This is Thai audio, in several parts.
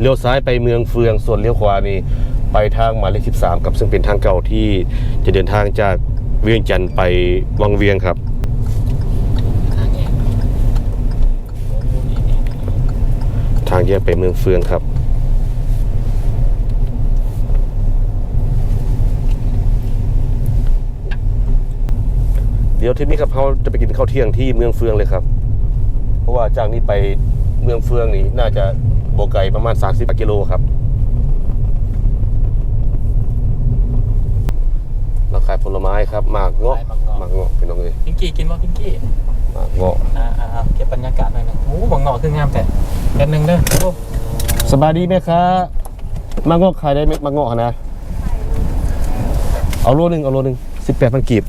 เลี้ยวซ้ายไปเมืองเฟือง ส่วนเลี้ยวขวานี่ไปทางหมายเลข13ครับซึ่งเป็นทางเก่าที่จะเดินทางจากเวียงจันทร์ไปวังเวียงครับข้างเองโอ้โหนี่นี่นี่ทางแยกไปเมืองเฟืองครับ เดี๋ยวทริปนี้ครับเขาจะไปกินข้าวเที่ยงที่เมืองเฟืองเลยครับ เพราะว่าจากนี้ไปเมืองเฟืองนี่น่าจะ โบไกลประมาณ 30กิโลครับ เราขายผลไม้ครับหมากเงาะหมากเงาะพี่น้องเลยพิงกี้กินว่าพิงกี้หมากเงาะอ่าอ่าอ่าเก็บบรรยากาศหน่อยหนึงโอ้โหบังเงาะคืองามแต่เดือนหนึ่งเด้อโอ้สบายดีไหมครับหมากเงาะขายได้ไหมหมากเงาะนะเอาโลหนึ่งเอาโลหนึ่งสิบแปดพันกีบ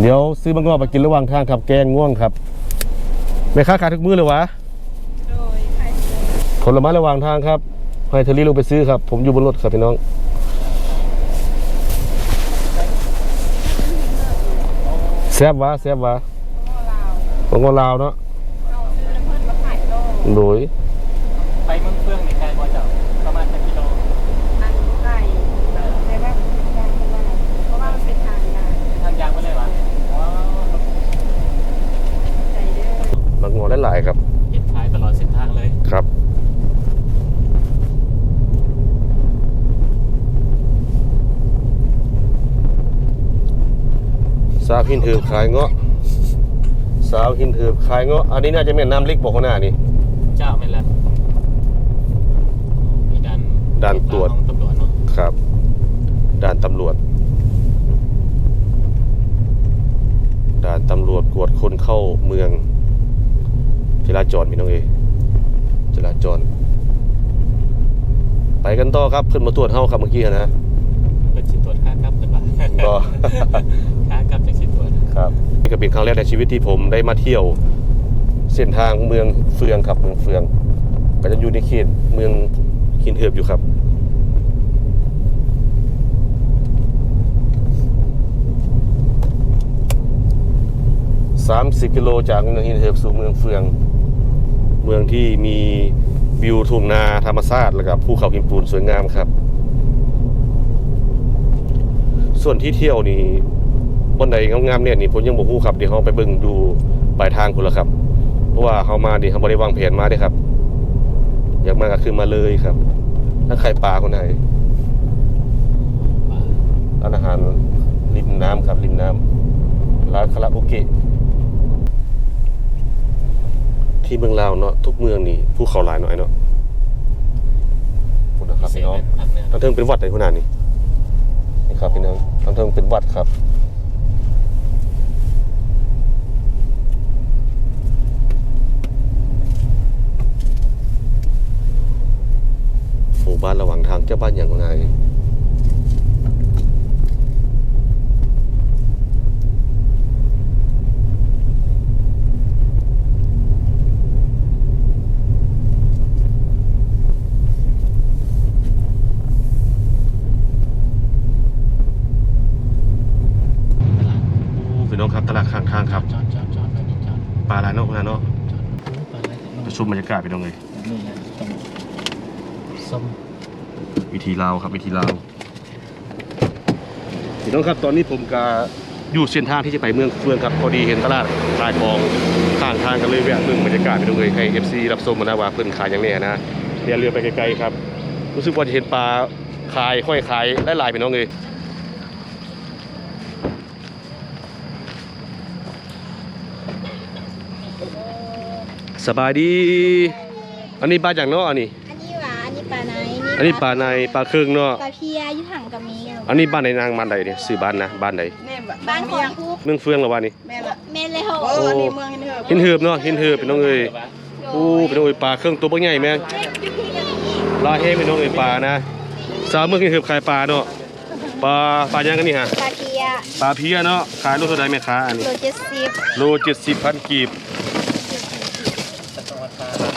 เดี๋ยวซื้อมะงอกไปกินระหว่างทางครับ แกงง่วงครับ แม่ค้าขายทุกมื้อเลยวะผลไม้ระหว่างทางครับ ให้เทอรี่ลงไปซื้อครับ ผมอยู่บนรถครับพี่น้อง แซ่บวะแซ่บวะมะงอลาวเนาะโดย ไปเมืองเฟืองนี่ไกลกว่าเจ้าประมาณสักกิโล อันไก่แต่ว่าทางเป็นว่าเพราะว่ามันเป็นทางยา ทางยางไปเลยวะว้าว ใจเด้อ มะงอหลายๆครับ เห็นขายตลอดเส้นทางเลย ครับ สาวหินถือขายเงาะสาวหินถือขายเงาะอันนี้น่าจะเป็นน้ำเล็กบอกข้างหน้านี่เจ้าไม่นละมีด่านด่านตรวจของตำรวจเนาะครับด่านตำรวจด่านตำรวจกวดคนเข้าเมือง จราจรพี่น้องเอจราจร ไปกันต่อครับขึ้นมาตรวจเฮาครับเมื่อกี้นะเปิดสิตรวจค่ากลับเป็นว่าก็ค่ากลับจากสิตรวจ ครับ นี่ก็เป็นครั้งแรกในชีวิตที่ผมได้มาเที่ยว เส้นทางเมืองเฟืองครับเมืองเฟือง ก็จะอยู่ในเขตเมืองหินเหือบอยู่ครับสามสิบกิโลจากเมืองหินเหือบสู่เมืองเฟือง เมืองที่มีวิวทุ่งนาธรรมชาติแล้วก็ภูเขาหินปูนสวยงามครับ ส่วนที่เที่ยวนี่ บนใดงามๆเนี่ยนี่ผมยังบ่ฮู้ครับเดี๋ยวเราไปเบิ่งดูปลายทางพุ่นละครับ เพราะว่าเฮามานี่เฮาบ่ได้วางแผนมาเด้ครับ อยากมาก็คือมาเลยครับ ถ้าใครปลาคนไหนร้านอาหารริมน้ำครับริมน้ำร้านคาราโอเกะที่เมืองลาวเนาะทุกเมืองนี่ภูเขาหลายหน่อยเนาะคุณนะครับพี่น้องภาคเหนือทางเทิงเป็นวัดไหนขนาดนี้นี่ครับพี่น้องทางเทิงเป็นวัดครับ ห มู่บ้านระหว่างทางเจ้าบ้านอย่างไรโอ้พี่น้องครับตลาดข้างทางครับจอดจอดจอดไปนี่จอดปลาลายนอกนาเนาะจอดโอ้ปลาไหลแต่จะชมบรรยากาศพี่น้องเลยนี่นะต้องส้ม วิธีลาวครับวิธีลาวพี่น้องครับตอนนี้ผมก็อยู่เส้นทางที่จะไปเมืองเฟืองครับพอดีเห็นตลาดขายของข้างทางกันเลยแวะเบิ่งบรรยากาศพี่น้องเลยให้ FC รับชมมานะว่าเพิ่นขายอย่างนี้นะเดี๋ยวเรือไปไกลๆครับ รู้สึกว่าจะเห็นปลาขายค่อยขายได้ลายพี่น้องเลยสบายดี อันนี้ปลาจากเนาะอันนี้อันนี้ปลาไหน อันนี้ปลาในปลาครึ่งเนาะปลาเพียอยู่ถังกับมีอันนี้บ้านไหนนางบ้านใดเนี่ยซื้อบ้านนะบ้านใดแม่นบ้านของทุกเมืองเฟืองเหรอวะนี่แม่นละเมนเลยเหรโอ้ออันนี้เมืองหินเหิบหินเหือบเนาะหินเหือบเป็นน้องเอ้ยโอ้เป็นน้องเอ้ยปลาเครื่องตัวบักใหญ่แม่งลาเฮ้เป็นน้องเอ้ยปลานะสาวเมืองหินเหือบขายปลาเนาะปลาปลายังกันนี่ฮะปลาเพียปลาเพียเนาะขายโลเท่าใดแม่ค้าอันนี้โลเจ็ดสิบโลเจ็ดสิบพันกีบ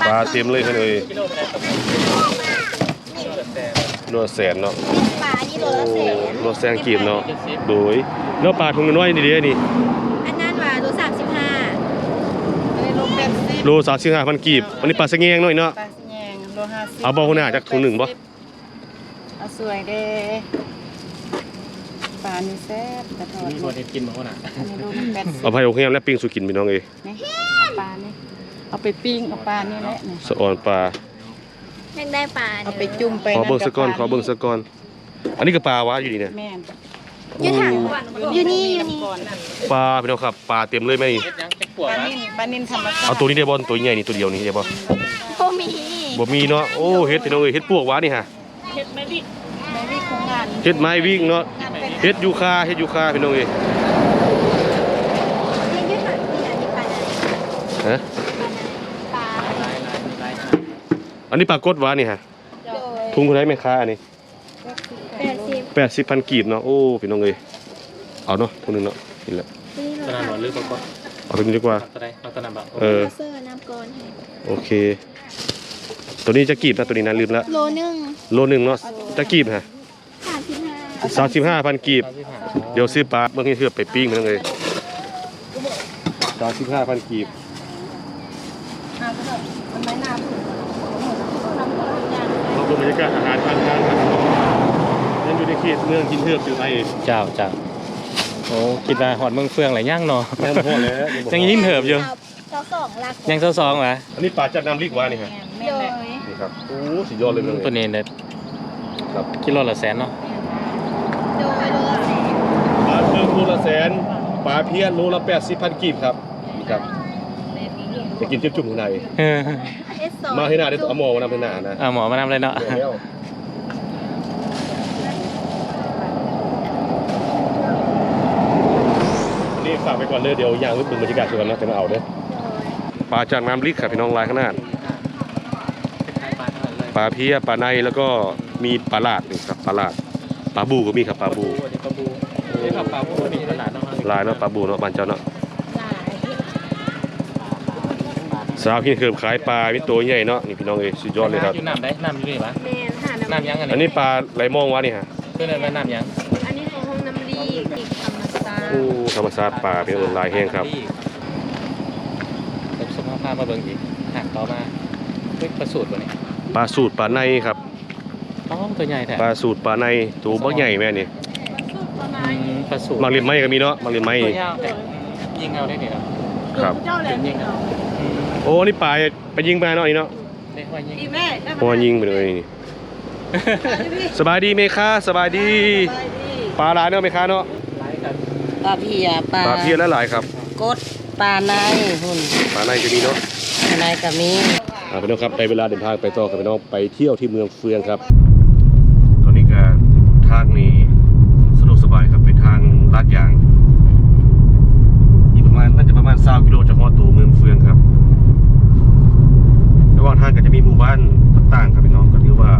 ปลาเต็มเลยท่านเอ้ย กิโลไปได้ตรงกิโลแต่ โลแสนเนาะปลาอันนี้โลละแสนโลแสนกีบเนาะโดยแล้วปลาถุงน้อยๆนี่เด้นี่อันนั้นว่าโลสามสิบห้าอันนี้ลงแปดสิบโลสามสิบห้าพันกีบอันนี้ปลาสะแงงหน่อยเนาะปลาสิแยงโลห้าสิบเอาบ่หัวหน้าจักถุงหนึ่งบ่เอาสวยเด้ปลานี่แซ่บกระทอดมีคนเห็ดกินมาคนน่ะอันนี้โลละแปดสิบเอาไปโรงแรมแล้วปิ้งสุกินพี่น้องเอ้ยนี่เอาปลานี่เอาไปปิ้งเอาปลานี่แหละนี่สะออนปลา อยากได้ปลาเอาไปจุ่มไปขอเบิ่งนั่สะก่อนขอเบิ่งสะก่อน อันนี้ก็ปลาวะอยู่นี่เนี่ยแม่นอยู่ถังอยู่นี่อยู่นี่ก่อนปลาพี่น้องครับปลาเต็มเลยแม่นี่เห็ดยังเห็ดปปวดลานะนิ่นปลานิ่นธรรมชาเอาติตัวนี้ได้บ่ตัวใหญ่นี่ตัวเดียวนี่ได้บ่โอมีบ่มีเนาะโอ้เฮ็ดพี่น้องเอ้ยเฮ็ดปวกหวะนี่ฮะไม่วิโครงงานเฮ็ดไม้วิ่งเนาะงานเป็นเฮ็ดยูคาเฮ็ดยูคาพี่น้องเอ้ยยังอยู่ถังนี่อันนี้ปลาไหนฮะ ปลา ลายลายลาย อันนี้ปลากดหวะนี่ฮะโดยทุงเท่าไหร่แม่ค้าอันนี้แปดสิบ80,000กีบเนาะโอ้พี่น้องเอ้ยเอาเนาะทุงหนึงเนาะนี่แหละนี่ตอนเรานั้นหนอนลึกกว่าเอาตัวนี้ดีกว่าตอนไหนเอาตอนนั้นแบบเออเซอร์น้ำกรอนให้โอเค ตัวนี้จะกีบนะตัวนี้นะลืมละโลนึงโลหนึงเนาะจะกีบฮะสามสิบห้า35,000กีบ เดี๋ยวซื้อปลาเมื่อกี้เพื่อไปปิ้งพี่น้องเอ้ย35,000กีบอ่าก็แบบมันไม่น้ำเรา ดูบรรยากาศอาหารข้างทางครับยังอยู่ในเขตเมืองกินเทือกอยู่ไทยเจ้าเจ้าโอ้คิดว่าหอดเมืองเฟืองหลายย่างเนาะแม่นพ่อแล้วยังยินเถิบอยู่เจ้าสองหลักยังเศร้าซองวะอันนี้ปลาจัดน้ำลิกวานี่ฮะแม่โดยนี่ครับโอ้สุดยอดเลยพี่น้องตัวเนี้เนี่ยครับกิโลละแสนเนาะโดยโลละปลาเพิ่มโลละแสนปลาเพี้ยนโลละ80,000กีบครับนี่ครับ จะกินจุ่มๆข้างในเออเอสสองมาให้หน้าได้ตัวเอาหมอมานำให้หน้านะเอาหมอมานำเลยเนาะ เดี๋ยวนี่ฝากไปก่อนเลยเดี๋ยวย่างรูปบึงบรรยากาศชวนนะจะมาเอาเด้อปลาจากน้ำลิกครับพี่น้องลายขนาดปลาเพี้ยปลาในแล้วก็มีปลาลาดนี่ครับปลาลาดปลาบูก็มีครับปลาบูปลาบูนี่ครับปลาบูนี่ตลาดเนาะลายเนาะปลาบูเนาะบ้านเจ้าเนาะ หลาย สาวพี่เคิมขายปลาเป็นตัวใหญ่เนาะนี่พี่น้องเอ้ยสุดยอดเลยครับ อยู่น้ำได้น้ำอยู่นี่ปะแมนหาน้ำน้ำยังอันอันนี้นี้ปลาไหลมองวะนี่ฮะเพื่อนเรียกว่าน้ำยังอันนี้ของห้องน้ำรีอีกธรรมชาติโอ้ธรรมชาติปลาเป็นลายแห้งครับผมสมภาพมาเบิ่งอีกหักต่อมาเฮ้ยประสูตรวะนี่ปลาสูตรปลาในครับอ๋อตัวใหญ่แท้ปลาสูตรปลาในตัวบักใหญ่แม่นี่อืมประสูตรมังเรียมไม้ก็มีเนาะมังเรียมไม้ ตัวยาวแต่ยิงเอาได้เนี่ยครับ เจ้าแหละยิงเอาอืม โอ้นี่ปลาไปยิงปลาเนาะนี่เนาะเรียกว่ายิงดีแม่ได้เพราะว่ายิงไปเลยนี่สบายดีไหมคะสบายดีปลาหลายเนาะไหมคะเนาะไล่กันปลาเพียปลาปลาเพี้ยและหลายครับกดปลาในหุ่นปลาในจะมีเนาะปลาในกับมีอ่าพี่น้องครับในเวลาเดินทางไปต่อกับพี่น้องไปเที่ยวที่เมืองเฟืองครับ ตอนนี้ก็ทางนี้สะดวกสบายครับเป็นทางลาดยางอีกประมาณน่าจะประมาณ20กิโลจากฮอดตัวเมืองเฟืองครับ ระหว่างทางก็จะมีหมู่บ้านต่างๆครับพี่น้องก็เรียกว่า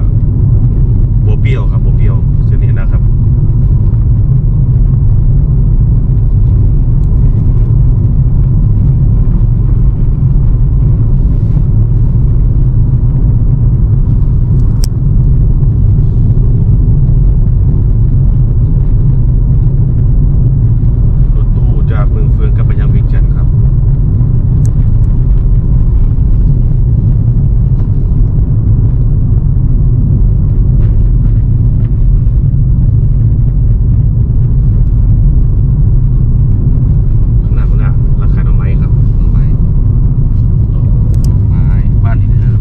บัวเปรี้ยวครับบัวเปรี้ยวเส้นนี้นะครับ รถตู้จากเมืองเฟืองกลับไปยังเวียงจันทร์ครับ ข้างหน้าข้างหน้าราคาหน่อไม้ครับหน่อไม้ไม้บ้านที่เธอ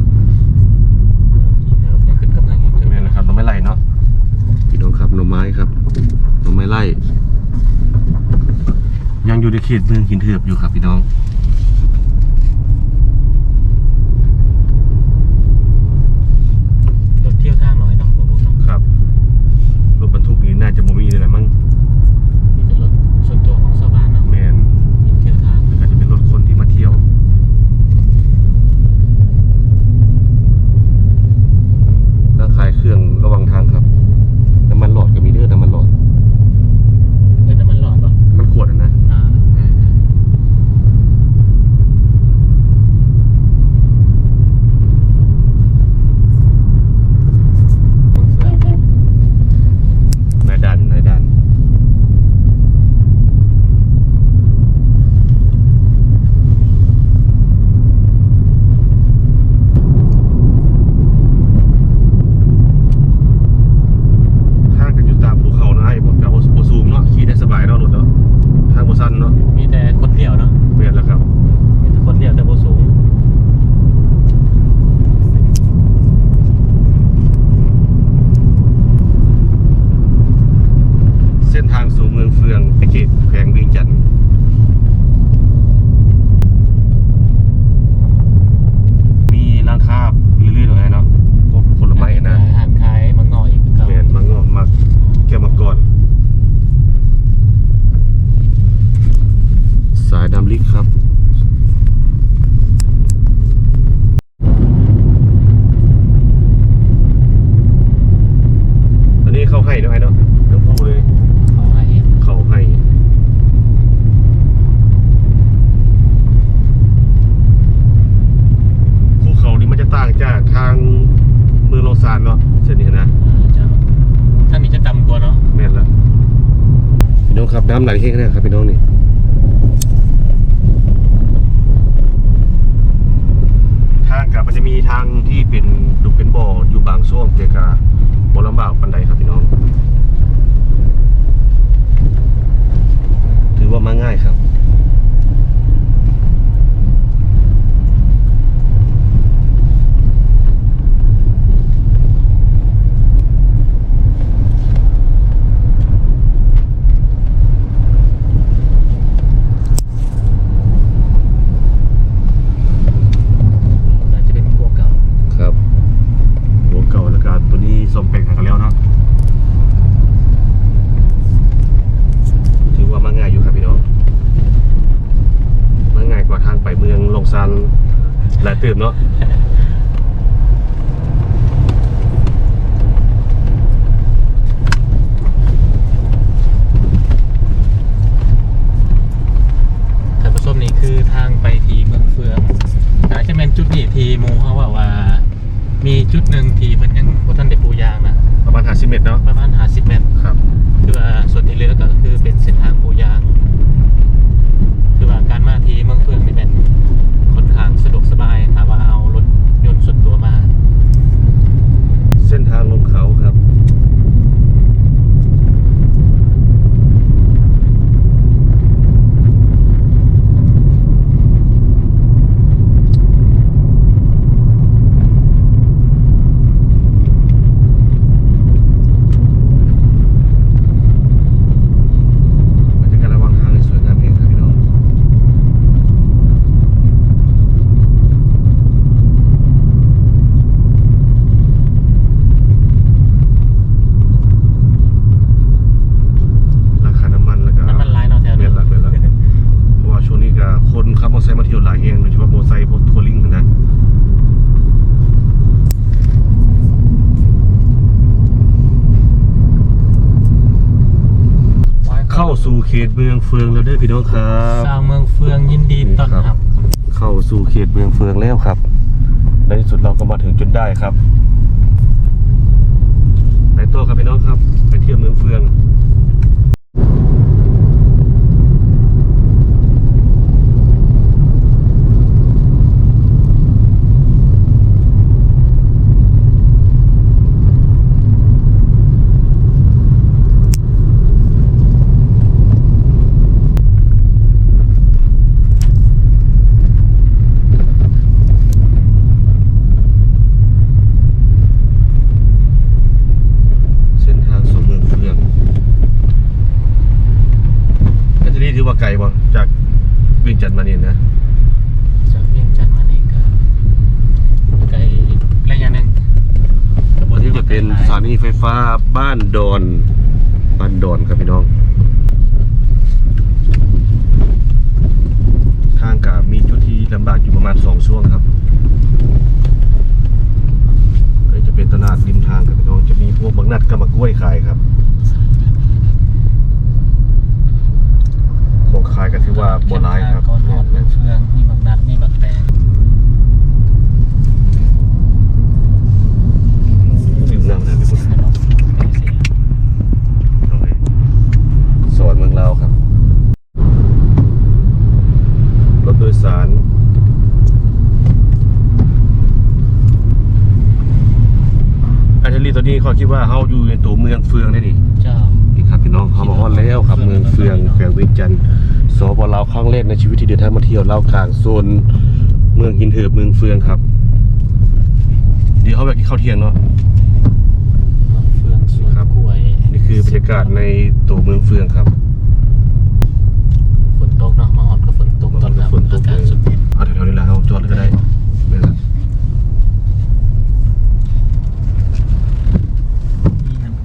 ยังขึ้นกำลังยัง ใช่ไหมนะครับหน่อไม้ไร่เนาะพี่น้องครับหน่อไม้ครับหน่อไม้ไร่ยัง อยู่ในเขตเมืองหินเถือบอยู่ครับพี่น้อง รถเที่ยวทางหน่อยเนาะพวกผมเนาะ ครับรถบรรทุกนี้น่าจะบ่มีเลยนะมั้ง มีแต่รถส่วนตัวของชาวบ้านเนาะ แมน เที่ยวทาง อาจจะเป็นรถคนที่มาเที่ยวแล้วขายเครื่องระหวังทางครับน้ำมันหลอดก็มีเด้อน้ำมันหลอด เงินน้ำมันหลอดป่ะ มันขวดอะนะ อ่า เออ จากทางเมืองโลซานเนาะเส้นนี้นะ อ่าเจ้าท่านนี้จะต่ำกว่าเนาะ แม่นละพี่ น้องครับน้ำไหลเฮงนะครับพี่น้องนี่ทางกับมันจะมีทางที่เป็นดุเป็นบ่ออยู่บางช่วงแต่กาบ่ลำบากปันใดครับพี่น้อง ถือว่ามาง่ายครับ น่าจะเป็นพวกเก่า ครับหัวเก่าแล้วก็ตัวนี้สมเป็นกันแล้วเนาะถือว่ามาง่ายอยู่ครับพี่น้องมาง่ายกว่าทางไปเมืองลงซันหลายตื่นเนาะ ท่านผู้ชมนี่คือทางไปทีเมืองเฟืองอาจจะเป็นจุดนี้ ทีหมูเขาว่าว่า มีจุดหนึ่งทีมันยังบนท่านเด็ปูยางนะประมาณ50เมตรเนาะประมาณหาสิบเมตรครับ คือว่าส่วนที่เหลือก็คือเป็นเส้นทางปูยาง คือว่าการมาทีเมืองเฟืองนี่เป็นค่อนข้างสะดวกสบายถามว่าเอารถยนต์ส่วนตัวมา เส้นทางลงเขาครับ บรรยากาศระหว่างทางนี่สวยงามเองครับพี่น้อง ราคาน้ำมันแล้วก็ น้ำมันร้ายเนาะแถว เม นี้ นละเมนละเพราะว่าช่วงนี้ก็คนขับมอเตอร์ไซค์มาเที่ยวหลายเองโดยเฉพาะมอเตอร์ไซค์พวกทัวริงนะ เข้าสู่เขตเมืองเฟืองแล้วเด้อพี่น้องครับชาวเมืองเฟืองยินดีต้อนรับ เข้าสู่เขตเมืองเฟืองแล้วครับในที่สุดเราก็มาถึงจนได้ครับไปตัวครับพี่น้องครับ ไปเที่ยวเมืองเฟือง เส้นทางสู่เมืองเฟืองก็จะนี่ถือว่าไกลบ่จากเวียงจันทน์มานี่นะ จากเวียงจันทร์มานี่ก็ไกลระยะหนึ่ง บนที่จะเป็นสถานีไฟฟ้าบ้านดอน บ้านดอนครับพี่น้อง ทางกับมีจุดที่ลำบากอยู่ ประมาณสองช่วงครับอันนี้จะเป็นตลาดริมทางครับพี่น้องจะมีพวกบักนัดกับมะกล้วยขายครับของขายก็ถือว่าโบราณครับก่อนหอดเมืองเฟืองมีบักนัดมีบักแตงวิวงามเลยพี่บุญถนนเป็นเสียน้องเอ๋สวรรค์เมืองลาวครับ รถโดยสาร อันเทลีตัวนี้เขาคิดว่าเขาอยู่ในตัวเมืองเฟืองได้ดิเจ้า นี่ครับพี่น้องเขามาฮอดแล้วครับเมืองเฟืองแขวงเวียงจันทร์สปลาวครั้งแรกในชีวิตที่เดินทางมาเที่ยวลาวกลางโซนเมืองหินเหิบเมืองเฟืองครับ เดี๋ยวเขาแบบกินข้าวเที่ยงเนาะเมืองเฟืองสวนครับกล้วยนี่คือบรรยากาศในตัวเมืองเฟืองครับ ฝนตกเนาะมาหอดก็ฝนตกตอนรับ ฝนตก อากาศสุดเย็น เอาแถวๆนี้แหละเอาจอดเลยก็ได้ไม่ละ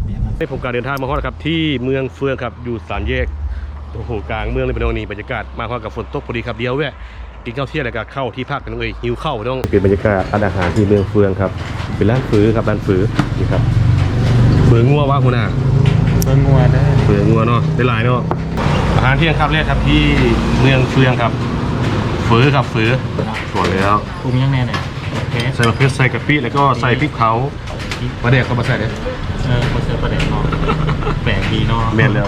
มี น้ำเบียร์มาให้ผมการเดินทางมาฮอดครับที่เมืองเฟืองครับอยู่สามแยกโอ้โหกลางเมืองเลยเป็นตรงนี้บรรยากาศมาฮอดกับฝนตกพอดีครับเดียวแวะกินข้าวเที่ยงแล้วก็เข้าที่พักกันเลยหิวข้าวต้องเป็นบรรยากาศร้านอาหารที่เมืองเฟืองครับ เป็นร้านฝือครับร้านฝือนี่ครับฝืองัวว่าคุณอาเฟืองงัวได้อฝืองัวเนาะได้หลายเนาะอาหารเที่ยงครับแรกครับที่เมืองเฟืองครับฝือครับฝือเนาะสวยแล้วปรุงยังแน่เนี่ยเทสใส่มะเขือใส่กะปิแล้วก็ใส่พริกเผา ปลาแดกก็มาใส่เลยเออคนเสิร์ฟประเด็นเนาะแปลกดีเนาะเมนแล้ว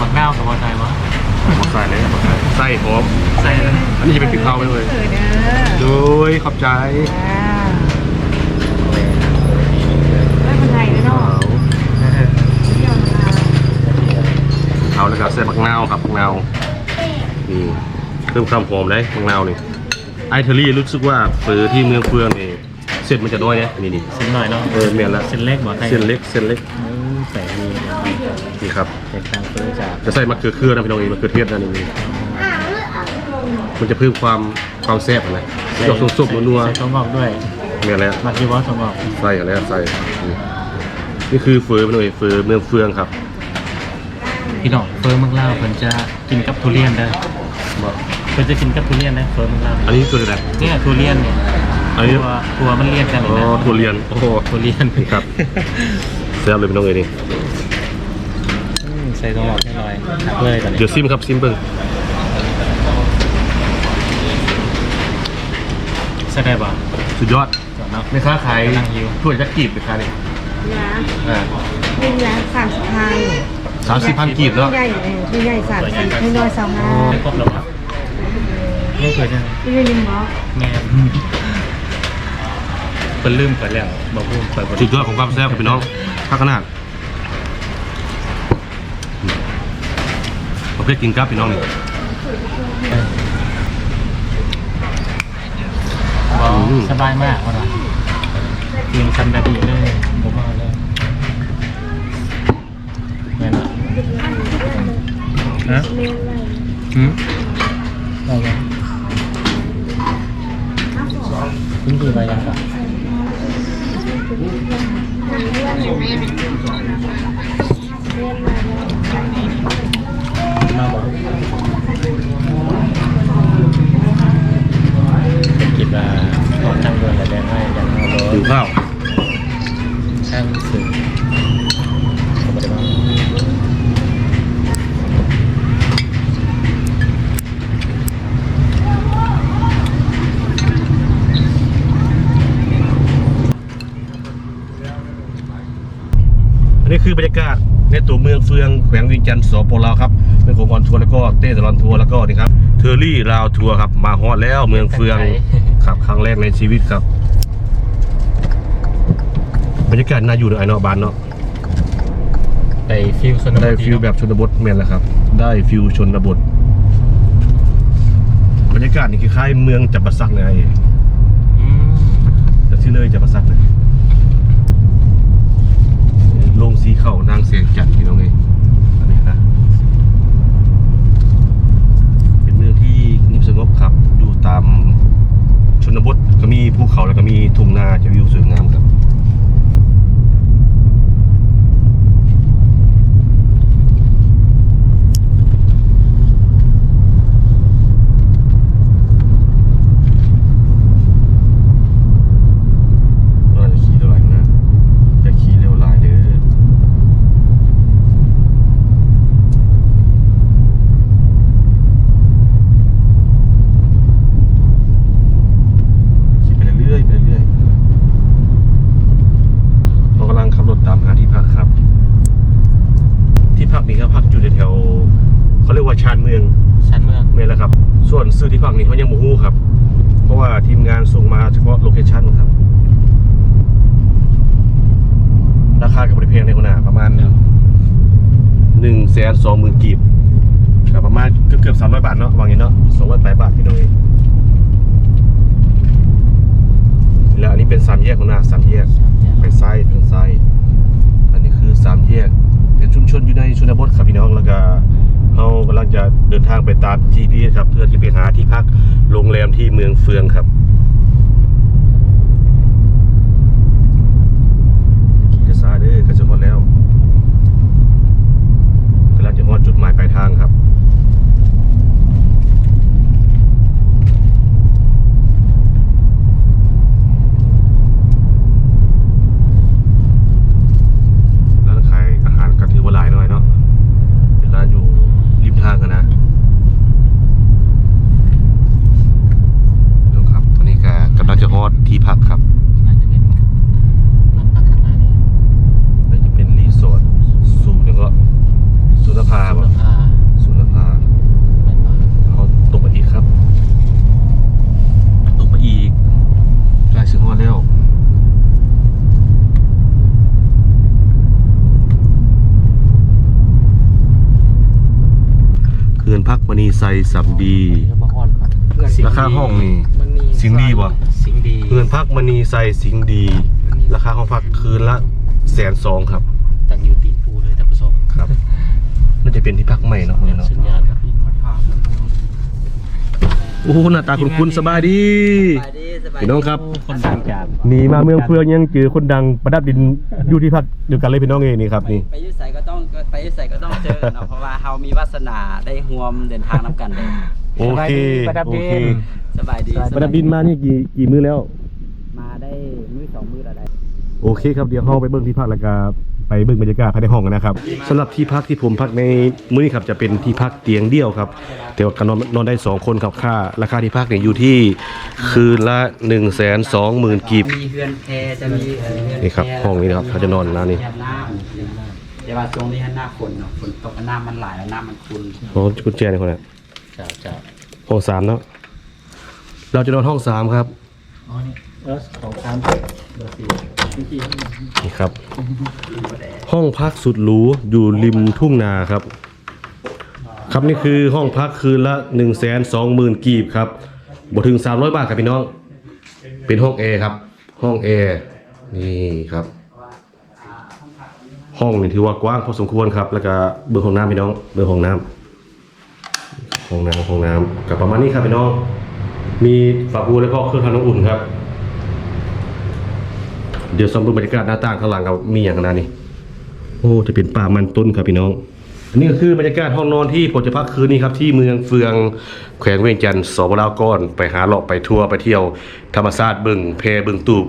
มักนาวกับมอไซค์วะมาใส่เลยมาใส่ใส่หอมใส่เลยอันนี้จะเป็นพริกเผาไปเลยเออเด้อโดยขอบใจอ่าไม่เป็นไรเลยเนาะเที่ยวมาเอาแล้วก็ใส่มะนาวครับมะนาวนี่เพิ่มความหอมเลยมะนาวนี่ไอเทอรี่รู้สึกว่าเฟอที่เมืองเฟืองนี่ เส้นมันจะน้อยเนี่ยนี่นี่เส้นหน่อยเนาะเออเมียนละเส้นเล็กบ่ไทยเส้นเล็กเส้นเล็กเออแปลกดีนี่ครับแตกต่างเพิ่มจากจะใส่มะเขือเขือนะพี่น้องเองมะเขือเทศนะนี่มันจะเพิ่มความความแซ่บอะนะดอกสุกๆนัวใส่ถั่วงอกด้วยๆเมียนแล้วมักยี่วอถั่วงอกใส่อะไรใส่นี่นี่คือเฟอพี่น้องเองเฟอเมืองเฟืองครับพี่น้องเฟิร์มเมืองลาวเพิ่นจะกินกับทุเรียนเด้อบอกเพิ่นจะกินกับทุเรียนนะเฟิร์มเมืองลาวอันนี้คืออะไรเนี่ยทุเรียนเนี่ย อันนี้ตัวตัวมันเรียนกันอ๋เลยอนะทุเรียน โอ้โหทุเรียนนี่ครับแซ่บเลยพี่น้องเอ้ยนี่อืมใส่ถั่วงอกนิดหน่อยหักเลยตอนนี้เดี๋ยวซิมครับซิมเบิ้งใส่ได้ป่ะสุดยอดก่อนเนาะ แม่ค้าขายกำลังหิว ถ้วยจักกีบเลยค่ะนี่นะอ่าเป็นยาสามสิบพันสามสิบพันกีบแล้ว ใหญ่เออเป็นใหญ่สามสิบให้น้อยสามห้าไม่ครบหรอกครับไม่เคยใช่ไหมไม่ได้ยินหมอแม่ เป็นลืมไปแล้วบอกพูดไปบ่สุดยอดของความแซ่บครับพี่น้องข้าขนาดประเภทกินกับพี่น้องนี่บอกอืมสบายมากว่ากินคันแบบนี้เลยผมว่าเลยแม่นอะฮะหืมอะไรกันคุณคืออะไรยังครับ มาบอกเป็นกิจว่าขอทางด่วนและแดนให้ยังเอารหิวถข้าวช่างสื่อผมไม่ได้บ้าง อันนี้คือบรรยา กาในตัวเมืองเฟืองแขวงวียงจันทร์สปลาวครับเป็นของออนทัวร์แล้วก็เต้ตลอนทัวร์แล้วก็นี่ครับเทอร์รี่ลาวทัวร์ครับมาฮอดแล้วเมืองเฟืองครับครั้งแรกในชีวิตครับบรรยากาศน่าอยู่ในไอเนบานเนาะได้ฟิลชนบทได้ฟิลแบบชนบทแมนแล้วครับ ได้ฟิลชนบทบรรยากาศนี่คล้ายๆเมืองจับปะซักเลยไอ้ที่เลยจับปะซักเลยลงสีเข่านางเสียงจันทร์พี่น้องเอ้ยอันนี้นะ เป็นเมืองที่เงียบสงบครับ อยู่ตามชนบทก็มีภูเขาแล้วก็มีทุ่งนาจะวิวสวยงามครับ ว่าจะขี่เท่าไหร่นะจะขี่เร็วหลายเด้อขี่ไปเรื่อยๆไปเรื่อยๆเรากำลังขับรถตามหาที่พักครับ ที่พักนี้ก็พักอยู่แถวๆเขาเรียกว่าชานเมือง ชั้นเมือง นี่แหละครับ ส่วนซื้อที่พักนี้ เขายังมูฮู้ครับ เพราะว่าทีมงานส่งมาเฉพาะโลเคชั่นครับ ราคากับบริเพงในคนหน้าประมาณหนึ่งแสนสองหมื่นกีบกับประมาณเกือบเกือบสามร้อยบาทเนาะวางอย่างนี้เนาะสองร้อยแปดบาทพี่น้องเองแล้วอันนี้เป็นสามแยกของหน้าสามแยกไปซ้ายทางซ้าย อันนี้คือสามแยก เป็นชุมชนอยู่ในชนบทครับพี่น้องแล้วก็ เรากำลังจะเดินทางไปตาม GPS ครับ เพื่อที่ไปหาที่พักโรงแรมที่เมืองเฟืองครับขี่ช้าๆเด้อก็จะหมดแล้วกำลังจะฮอดจุดหมายปลายทางครับ ร้านขายอาหารก็ถือว่าหลายหน่อยเนาะ เป็นร้านอยู่ริมทางกันนะต้องขับ พักมณีไซสำดีมาฮอดก่อนราคาห้องนี่สิงดีบ่สิงดีเงินพักมณีไซสิงห์ดี ราคาห้องพักคืนละแสนสองครับตั้งอยู่ตีนภูเลยท่านผู้ชมครับน่าจะเป็นที่พักใหม่เนาะเนี่ยเนาะสัญญาณครับโอ้โหหน้าตาคุณคุณสบายดี สบายดีสบายพี่น้องครับคนดังจากหนีมาเมืองเฟืองยังเจอคนดังประดับดินอยู่ที่พักเดียวกันเลยพี่น้องเองนี่ครับนี่ ไปอยุ่ใส่ก็ต้องไปอยุ่ใส่ก็ต้องเจอกันเนาะเพราะว่าเฮามีวาสนาได้ห่วมเดินทางนํกันเลยโอเคโอเคสบายดีประดับดินมานี่กี่กี่มื้อแล้ว มาได้มื้อสองมื้อแล้วได้โอเคครับเดี๋ยวเข้าไปเบิ้งที่พักแล้วก็ ไปเบิ้งบรรยากาศภายในห้องกันนะครับสำหรับที่พักที่ผมพักในมื้อนี้ครับจะเป็นที่พักเตียงเดี่ยวครับแต่ว่าการนอนนอนได้สองคนครับค่าราคาที่พักเนี่ยอยู่ที่คืนละ1นึ่งแสนสองหมื่นกีบมีเฮือนแพจะมีเอ่อเฮือนแพนี่ครับห้องนี้นะครับเขาจะนอนนะนี่แยบน้ำเดี๋ยวว่าช่วงนี้หน้าฝนเนาะฝนตกน้ำมันไหลแล้วน้ำมันขุ่นโอ้กุญแจนี่คนละจ้าจ้าห้องสามเนาะเราจะนอนห้องสามครับ อ๋อนี่เออของสามเบอร์สี่ นี่ครับ ห้องพักสุดหรูอยู่ริมทุ่งนาครับ ครับนี่คือห้องพักคืนละ1นึ่งแสนสองหมื่นกีบครับบถึง 300 บาทครับพี่น้อง เป็นห้องแอร์ครับ ห้องแอร์นี่ครับ ห้องนี่ถือว่ากว้างพอสมควรครับ แล้วก็เบอร์ห้องน้ำพี่น้อง เบอร์ห้องน้ำห้องน้ำห้องน้ำกับประมาณนี้ครับพี่น้อง มีฝาบูแล้วก็เครื่องทำน้ำอุ่นครับ เดี๋ยวสำรวจบรรยากาศหน้าต่างข้างหลังครับมีอย่างนั้นนี่โอ้จะเป็นป่ามันต้นครับพี่น้องอันนี้ก็คือบรรยากาศห้องนอนที่ผมจะพักคืนนี้ครับที่เมืองเฟืองแขวงเวียงจันทร์สปลาวก้อน ไปหาเลาะไปทัวร์ไปเที่ยว ธรรมชาติบึงเพบึงตูบ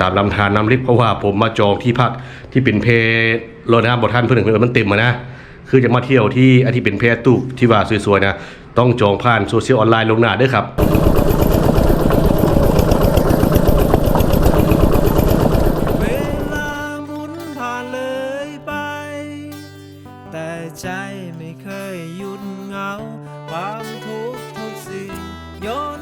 ตามลำธารน้ำลิบเพราะว่าผมมาจองที่พักที่เป็นเพรถน้ำบ่ทันเพื่อนเพื่อนมันเต็มมานะคือจะมาเที่ยวที่อันที่เป็นเพตูบที่ว่าสวยๆนะต้องจองผ่านโซเชียลออนไลน์ลวงหน้าด้วยครับ ใจไม่เคยหยุดเหงา ความทุกข์ทุกสิ่งโยน